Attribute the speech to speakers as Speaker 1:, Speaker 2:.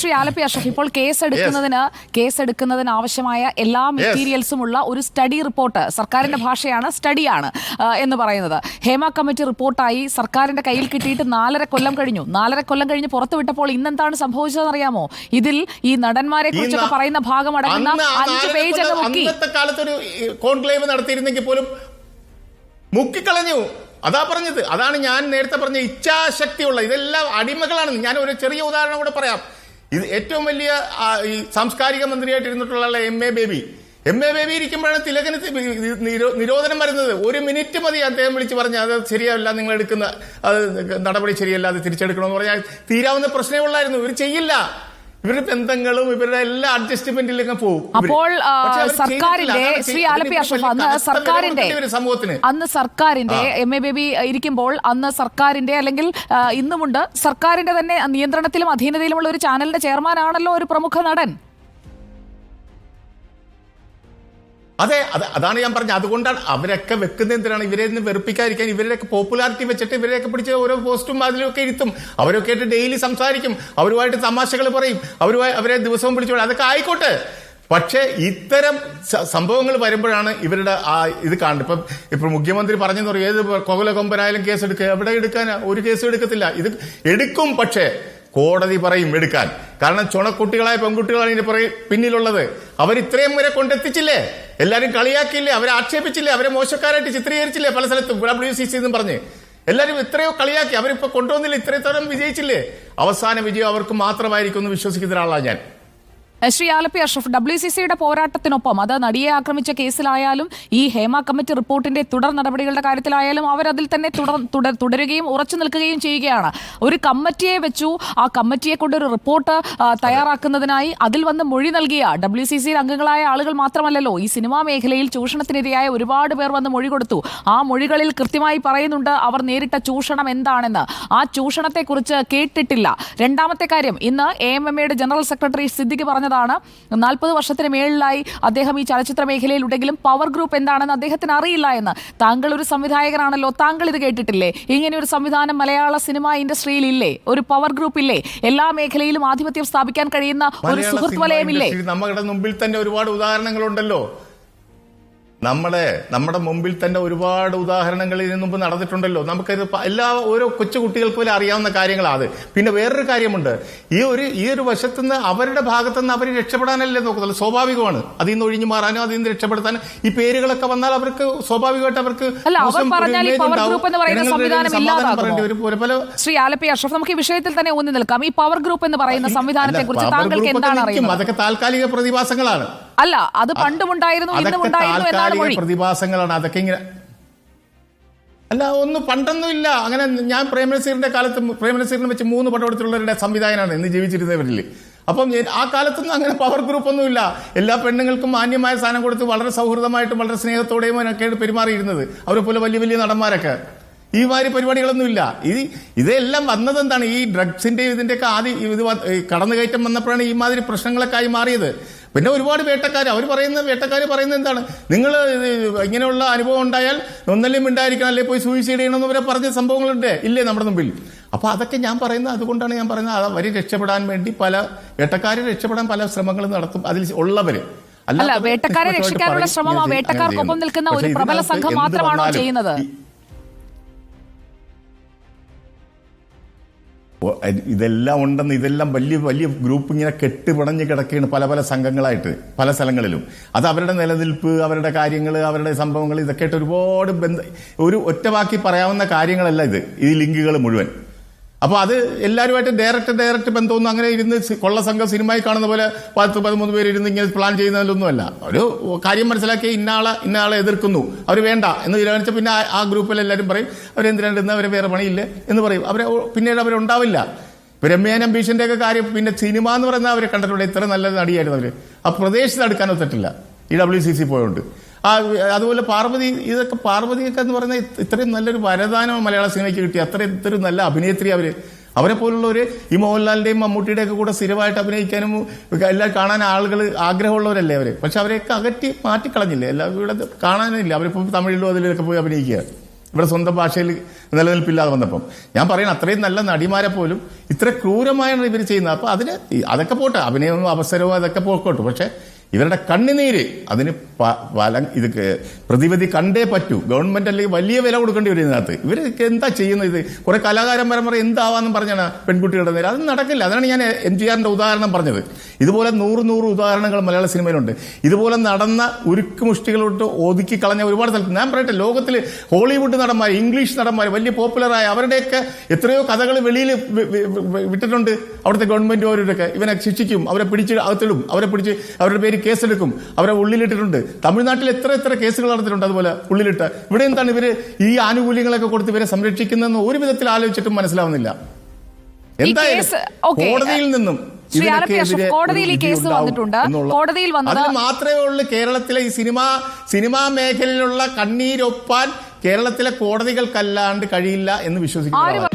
Speaker 1: ശ്രീ ആലപ്പി അഷഫ് ഇപ്പോൾ കേസ് എടുക്കുന്നതിന് കേസ് എടുക്കുന്നതിന് ആവശ്യമായ എല്ലാ മെറ്റീരിയൽസും ഉള്ള ഒരു സ്റ്റഡി റിപ്പോർട്ട് സർക്കാരിന്റെ ഭാഷയാണ് സ്റ്റഡിയാണ് എന്ന് പറയുന്നത്. ഹേമ കമ്മിറ്റി റിപ്പോർട്ടായി സർക്കാരിന്റെ കയ്യിൽ കിട്ടിയിട്ട് നാലര കൊല്ലം കഴിഞ്ഞു. നാലര കൊല്ലം കഴിഞ്ഞ് പുറത്തുവിട്ടപ്പോൾ ഇന്നെന്താണ് സംഭവിച്ചതെന്ന് അറിയാമോ ഇതിൽ ഈ നടന്മാരെ കുറിച്ചൊക്കെ പറയുന്ന ഭാഗം അടങ്ങുന്ന അഞ്ച് പേജ് അങ്ങ് മുക്കി
Speaker 2: അന്നത്തെ കാലത്ത് കോൺക്ലേവ് നടത്തിയിരുന്നെങ്കിൽ പോലും മുക്കിക്കളഞ്ഞു. അതാ പറഞ്ഞത്. അതാണ് ഞാൻ നേരത്തെ പറഞ്ഞ ഇച്ഛാശക്തിയുള്ള ഇതെല്ലാം അടിമകളാണ് ഞാൻ ഒരു ചെറിയ ഉദാഹരണം കൂടെ പറയാം. ഇത് ഏറ്റവും വലിയ ഈ സാംസ്കാരിക മന്ത്രിയായിട്ട് ഇരുന്നിട്ടുള്ള M A Baby. M A Baby ഇരിക്കുമ്പോഴാണ് തിലകന് നിരോധനം വരുന്നത്. ഒരു മിനിറ്റ് മതി അദ്ദേഹം വിളിച്ച് പറഞ്ഞു അത് ശരിയല്ല നിങ്ങൾ എടുക്കുന്ന നടപടി ശരിയല്ല അത് തിരിച്ചെടുക്കണമെന്ന് പറഞ്ഞാൽ തീരാവുന്ന പ്രശ്നമുള്ളായിരുന്നു ഇവർ ചെയ്യില്ല. ഇവരുടെ ബന്ധങ്ങളും ഇവരുടെ എല്ലാ അഡ്ജസ്റ്റ്മെന്റിലൊക്കെ പോകും.
Speaker 1: അപ്പോൾ സർക്കാരിന്റെ ശ്രീ ആലപ്പി അഷ്റഫ് അന്ന് സർക്കാരിന്റെ അന്ന് സർക്കാരിന്റെ എം എ ബേബി ഇരിക്കുമ്പോൾ അന്ന് സർക്കാരിന്റെ അല്ലെങ്കിൽ ഇന്നുമുണ്ട് സർക്കാരിന്റെ തന്നെ നിയന്ത്രണത്തിലും അധീനതയിലുമുള്ള ഒരു ചാനലിന്റെ ചെയർമാനാണല്ലോ ഒരു പ്രമുഖ നടൻ.
Speaker 2: അതെ അത് അതാണ് ഞാൻ പറഞ്ഞത്. അതുകൊണ്ടാണ് അവരൊക്കെ വെക്കുന്ന എന്തിനാണ്? ഇവരെ നിന്ന് വെറുപ്പിക്കാതിരിക്കാൻ ഇവരുടെയൊക്കെ പോപ്പുലാരിറ്റി വെച്ചിട്ട് ഇവരെയൊക്കെ പിടിച്ച് ഓരോ പോസ്റ്റും അതിലൊക്കെ ഇരുത്തും. അവരൊക്കെ ആയിട്ട് ഡെയിലി സംസാരിക്കും. അവരുമായിട്ട് തമാശകൾ പറയും. അവരുമായി അവരെ ദിവസവും പിടിച്ചോളും. അതൊക്കെ ആയിക്കോട്ടെ. പക്ഷേ ഇത്തരം സംഭവങ്ങൾ വരുമ്പോഴാണ് ഇവരുടെ ആ ഇത് കാണുന്നത്. ഇപ്പം ഇപ്പൊ മുഖ്യമന്ത്രി പറഞ്ഞെന്ന് പറയും ഏത് കൊകലകൊമ്പനായാലും കേസ് എടുക്കുക എവിടെ എടുക്കാനാ ഒരു കേസും എടുക്കത്തില്ല. ഇത് എടുക്കും പക്ഷേ കോടതി പറയും എടുക്കാൻ. കാരണം ചുണക്കുട്ടികളായ പെൺകുട്ടികളാണ് ഇതിന് പറയും പിന്നിലുള്ളത്. അവർ ഇത്രയും വരെ കൊണ്ടെത്തിച്ചില്ലേ? എല്ലാരും കളിയാക്കിയില്ലേ? അവരെ ആക്ഷേപിച്ചില്ലേ? അവരെ മോശക്കാരായിട്ട് ചിത്രീകരിച്ചില്ലേ പല സ്ഥലത്തും? ഡബ്ല്യു സി സി എന്നും പറഞ്ഞ്. എല്ലാരും ഇത്രയോ കളിയാക്കി. അവരിപ്പോ കൊണ്ടുവന്നില്ല? ഇത്രയും തരം വിജയിച്ചില്ലേ? അവസാന വിജയം അവർക്ക് മാത്രമായിരിക്കും എന്ന് വിശ്വസിക്കുന്ന ഒരാളാണ് ഞാൻ.
Speaker 1: ശ്രീ ആലപ്പി അഷ്റഫ് ഡബ്ല്യു സി സിയുടെ പോരാട്ടത്തിനൊപ്പം അത് നടിയെ ആക്രമിച്ച കേസിലായാലും ഈ ഹേമ കമ്മിറ്റി റിപ്പോർട്ടിന്റെ തുടർ നടപടികളുടെ കാര്യത്തിലായാലും അവരതിൽ തന്നെ തുടർ തുടരുകയും ഉറച്ചു നിൽക്കുകയും ചെയ്യുകയാണ്. ഒരു കമ്മിറ്റിയെ വെച്ചു. ആ കമ്മിറ്റിയെ കൊണ്ട് ഒരു റിപ്പോർട്ട് തയ്യാറാക്കുന്നതിനായി അതിൽ വന്ന് മൊഴി നൽകിയ ഡബ്ല്യു സി സിയിൽ അംഗങ്ങളായ ആളുകൾ മാത്രമല്ലല്ലോ ഈ സിനിമാ മേഖലയിൽ ചൂഷണത്തിനിരയായ ഒരുപാട് പേർ വന്ന് മൊഴി കൊടുത്തു. ആ മൊഴികളിൽ കൃത്യമായി പറയുന്നുണ്ട് അവർ നേരിട്ട ചൂഷണം എന്താണെന്ന്. ആ ചൂഷണത്തെക്കുറിച്ച് കേട്ടിട്ടില്ല. രണ്ടാമത്തെ കാര്യം ഇന്ന് എ എം എം എയുടെ ജനറൽ സെക്രട്ടറി സിദ്ദിഖ് പറഞ്ഞതാണ് നാൽപ്പത് വർഷത്തിന് മേളിലായി അദ്ദേഹം ഈ ചലച്ചിത്ര മേഖലയിൽ ഉണ്ടെങ്കിലും പവർ ഗ്രൂപ്പ് എന്താണെന്ന് അദ്ദേഹത്തിന് അറിയില്ല എന്ന്. താങ്കൾ ഒരു സംവിധായകനാണല്ലോ താങ്കൾ ഇത് കേട്ടിട്ടില്ലേ? ഇങ്ങനെ ഒരു സംവിധാനം മലയാള സിനിമാ ഇൻഡസ്ട്രിയിൽ ഇല്ലേ? ഒരു പവർ ഗ്രൂപ്പ് ഇല്ലേ? എല്ലാ മേഖലയിലും ആധിപത്യം സ്ഥാപിക്കാൻ കഴിയുന്ന ഒരു സുഹൃത്ത് വലയമില്ലേ?
Speaker 2: നമ്മുടെ മുമ്പിൽ തന്നെ ഒരുപാട് ഉദാഹരണങ്ങളുണ്ടല്ലോ. നമ്മുടെ നമ്മുടെ മുമ്പിൽ തന്നെ ഒരുപാട് ഉദാഹരണങ്ങൾ ഇതിനു മുമ്പ് നടന്നിട്ടുണ്ടല്ലോ. നമുക്കത് എല്ലാ ഓരോ കൊച്ചു കുട്ടികൾക്ക് പോലും അറിയാവുന്ന കാര്യങ്ങളാണ് അത് പിന്നെ വേറൊരു കാര്യമുണ്ട്. ഈ ഒരു ഈ ഒരു വശത്തുനിന്ന് അവരുടെ ഭാഗത്തുനിന്ന് അവർ രക്ഷപ്പെടാനല്ലേ നോക്കുന്നത്. സ്വാഭാവികമാണ്. അതിൽ നിന്ന് ഒഴിഞ്ഞു മാറാനും അതിൽ നിന്ന് രക്ഷപ്പെടുത്താനും ഈ പേരുകളൊക്കെ വന്നാൽ അവർക്ക് സ്വാഭാവികമായിട്ട് അവർക്ക്
Speaker 1: ശ്രീ ആലപ്പി അഷ്റഫ് നമുക്ക് ഈ വിഷയത്തിൽ തന്നെ ഊന്നി നിൽക്കാം. ഈ പവർ ഗ്രൂപ്പ് എന്ന് പറയുന്ന സംവിധാനത്തെ കുറിച്ച് താങ്കൾക്ക് എന്താണ് അറിയുന്നത്?
Speaker 2: അതൊക്കെ താൽക്കാലിക പ്രതിഭാസങ്ങളാണ്.
Speaker 1: അല്ല അത് പണ്ടും ഉണ്ടായിരുന്നു ഇന്നും ഉണ്ടായിരുന്നു എന്നാണ് മൊഴി.
Speaker 2: പ്രതിഭാസങ്ങളാണ്. അതൊക്കെ ഇങ്ങനെ അല്ല ഒന്നും പണ്ടൊന്നും ഇല്ല. അങ്ങനെ ഞാൻ പ്രേമനസീറിന്റെ കാലത്ത് പ്രേമനസീറിനെ വെച്ച് മൂന്ന് പടമെടുത്തുള്ളവരുടെ സംവിധായകനാണ് ഇന്ന് ജീവിച്ചിരുന്നവരിൽ അപ്പം ആ കാലത്തൊന്നും അങ്ങനെ പവർ ഗ്രൂപ്പ് ഒന്നും ഇല്ല. എല്ലാ പെണ്ണുങ്ങൾക്കും മാന്യമായ സ്ഥാനം കൊടുത്ത് വളരെ സൗഹൃദമായിട്ടും വളരെ സ്നേഹത്തോടെയും ഒക്കെയാണ് പെരുമാറിയിരുന്നത്. അവരെ പോലെ വലിയ വലിയ നടന്മാരൊക്കെ. ഈ മാതിരി പരിപാടികളൊന്നും ഇല്ല. ഇത് ഇതെല്ലാം വന്നത് എന്താണ് ഈ ഡ്രഗ്സിന്റെ ഇതിന്റെയൊക്കെ ആദ്യം ഇത് ഈ കടന്നുകയറ്റം വന്നപ്പോഴാണ് ഈ മാതിരി പ്രശ്നങ്ങളൊക്കെ ആയി മാറിയത്. പിന്നെ ഒരുപാട് വേട്ടക്കാർ അവർ പറയുന്ന വേട്ടക്കാർ പറയുന്നത് എന്താണ്? നിങ്ങൾ ഇങ്ങനെയുള്ള അനുഭവം ഉണ്ടായാൽ ഒന്നല്ലേ ഉണ്ടായിരിക്കണം അല്ലെ പോയി സൂയിസൈഡ് ചെയ്യണമെന്ന് വരെ പറഞ്ഞ സംഭവങ്ങളുണ്ട്. ഇല്ലേ നമ്മുടെ മുമ്പിൽ? അപ്പോൾ അതൊക്കെ ഞാൻ പറയുന്നത് അതുകൊണ്ടാണ് ഞാൻ പറയുന്നത്. അത് അവർ രക്ഷപ്പെടാൻ വേണ്ടി പല വേട്ടക്കാരെ രക്ഷപ്പെടാൻ പല ശ്രമങ്ങളും നടത്തും. അതിൽ ഉള്ളവർ
Speaker 1: അല്ല വേട്ടക്കാരെ രക്ഷിക്കാനുള്ള
Speaker 2: ശ്രമമാണ്
Speaker 1: ശ്രമം ആ വേട്ടക്കാർക്കൊപ്പം നിൽക്കുന്ന ഒരു പ്രബല സംഘം മാത്രമാണോ ചെയ്യുന്നത്?
Speaker 2: ഇതെല്ലാം ഉണ്ടെന്ന് ഇതെല്ലാം വലിയ വലിയ ഗ്രൂപ്പ് ഇങ്ങനെ കെട്ടുപിണഞ്ഞ് കിടക്കുകയാണ് പല പല സംഘങ്ങളായിട്ട് പല സ്ഥലങ്ങളിലും. അത് അവരുടെ നിലനിൽപ്പ് അവരുടെ കാര്യങ്ങൾ അവരുടെ സംഭവങ്ങൾ ഇതൊക്കെ ആയിട്ട് ഒരുപാട് ബന്ധ ഒരു ഒറ്റവാക്കി പറയാവുന്ന കാര്യങ്ങളല്ല ഇത് ഈ ലിങ്കുകൾ മുഴുവൻ. അപ്പൊ അത് എല്ലാവരുമായിട്ട് ഡയറക്റ്റ് ഡയറക്റ്റ് ബന്ധമൊന്നും അങ്ങനെ ഇരുന്ന് കൊള്ള സംഘം സിനിമയിൽ കാണുന്ന പോലെ പത്ത് പതിമൂന്ന് പേര് ഇരുന്ന് ഇങ്ങനെ പ്ലാൻ ചെയ്യുന്നതിലൊന്നുമല്ല. ഒരു കാര്യം മനസ്സിലാക്കി ഇന്നാളെ ഇന്നയാളെ എതിർക്കുന്നു. അവർ വേണ്ട എന്ന് തീരുമാനിച്ച പിന്നെ ആ- ഗ്രൂപ്പിൽ എല്ലാവരും പറയും അവരെന്തിനാണ്ട് ഇന്ന് അവരെ വേറെ പണിയില്ല? എന്ന് പറയും. അവരെ പിന്നീട് അവരുണ്ടാവില്ല. രമ്യാൻ അംബീഷന്റെ ഒക്കെ കാര്യം പിന്നെ സിനിമ എന്ന് പറയുന്ന അവരെ കണ്ടിട്ടുണ്ട് ഇത്ര നല്ല നടിയായിരുന്നു അവർ ആ പ്രദേശത്ത് അടുക്കാൻ ഒത്തിട്ടില്ല. ഈ ഡബ്ല്യു സി സി പോയോണ്ട്. ആ അതുപോലെ പാർവതി ഇതൊക്കെ പാർവതിയൊക്കെ എന്ന് പറയുന്ന ഇത്രയും നല്ലൊരു വരദാനം മലയാള സിനിമയ്ക്ക് കിട്ടി. അത്രയും ഇത്രയും നല്ല അഭിനേത്രി അവർ. അവരെ പോലുള്ളവര് ഈ മോഹൻലാലിന്റെയും മമ്മൂട്ടിയുടെ ഒക്കെ കൂടെ സ്ഥിരമായിട്ട് അഭിനയിക്കാനും എല്ലാം കാണാൻ ആളുകൾ ആഗ്രഹമുള്ളവരല്ലേ അവർ? പക്ഷെ അവരെയൊക്കെ അകറ്റി മാറ്റിക്കളഞ്ഞില്ലേ? എല്ലാം ഇവിടെ കാണാനില്ല. അവരിപ്പോൾ തമിഴിലും അതിലൊക്കെ പോയി അഭിനയിക്കുക. ഇവിടെ സ്വന്തം ഭാഷയിൽ നിലനിൽപ്പില്ലാതെ വന്നപ്പം. ഞാൻ പറയുന്നത് അത്രയും നല്ല നടിമാരെ പോലും ഇത്ര ക്രൂരമായാണ് ഇവർ ചെയ്യുന്നത്. അപ്പൊ അതിന് അതൊക്കെ പോട്ടെ. അഭിനയവും അവസരവും അതൊക്കെ പോക്കോട്ടെ. പക്ഷെ ഇവരുടെ കണ്ണുനീര് അതിന് ഇത് പ്രതിവിധി കണ്ടേ പറ്റൂ. ഗവൺമെന്റ് അല്ലെങ്കിൽ വലിയ വില കൊടുക്കേണ്ടി വരും ഇതിനകത്ത്. ഇവർ എന്താ ചെയ്യുന്നത് ഇത്? കുറെ കലാകാരന്മാരെ പരമ്പര എന്താവാന്ന് പറഞ്ഞാണ് പെൺകുട്ടികളുടെ നേരം അത് നടക്കില്ല. അതാണ് ഞാൻ എം ജി ആറിന്റെ ഉദാഹരണം പറഞ്ഞത്. ഇതുപോലെ നൂറ് നൂറ് ഉദാഹരണങ്ങൾ മലയാള സിനിമയിലുണ്ട്. ഇതുപോലെ നടന്ന ഉരുക്ക് മുഷ്ടികളോട്ട് ഒതുക്കി കളഞ്ഞ ഒരുപാട് സ്ഥലത്ത് ഞാൻ പറയട്ടെ ലോകത്തിൽ ഹോളിവുഡ് നടന്മാർ ഇംഗ്ലീഷ് നടന്മാർ വലിയ പോപ്പുലറായ അവരുടെയൊക്കെ എത്രയോ കഥകൾ വെളിയിൽ വിട്ടിട്ടുണ്ട്. അവിടുത്തെ ഗവൺമെന്റ് അവരുടെയൊക്കെ ഇവനെ ശിക്ഷിക്കും അവരെ പിടിച്ച് അകത്തിടും അവരെ പിടിച്ച് അവരുടെ പേര് കേസെടുക്കും. അവരെ ഉള്ളിലിട്ടിട്ടുണ്ട്. തമിഴ്നാട്ടിൽ എത്ര എത്ര കേസുകൾ നടന്നിട്ടുണ്ട് അതുപോലെ ഉള്ളിലിട്ട്. ഇവിടെ എന്താണ് ഇവർ ഈ ആനുകൂല്യങ്ങളൊക്കെ കൊടുത്ത് ഇവരെ സംരക്ഷിക്കുന്നതെന്ന് ഒരു വിധത്തിൽ ആലോചിച്ചിട്ടും മനസ്സിലാവുന്നില്ല. എന്തായാലും കോടതിയിൽ നിന്നും
Speaker 1: കോടതിയിൽ ഈ കേസ് വന്നിട്ടുണ്ട്. കോടതിയിൽ വന്നത്
Speaker 2: അതിന് മാത്രമേ ഉള്ളൂ കേരളത്തിലെ ഈ സിനിമ സിനിമാ മേഖലയിലുള്ള കണ്ണീരൊപ്പാൻ കേരളത്തിലെ കോടതികൾക്കല്ലാണ്ട് കഴിയില്ല എന്ന് വിശ്വസിക്കുന്നു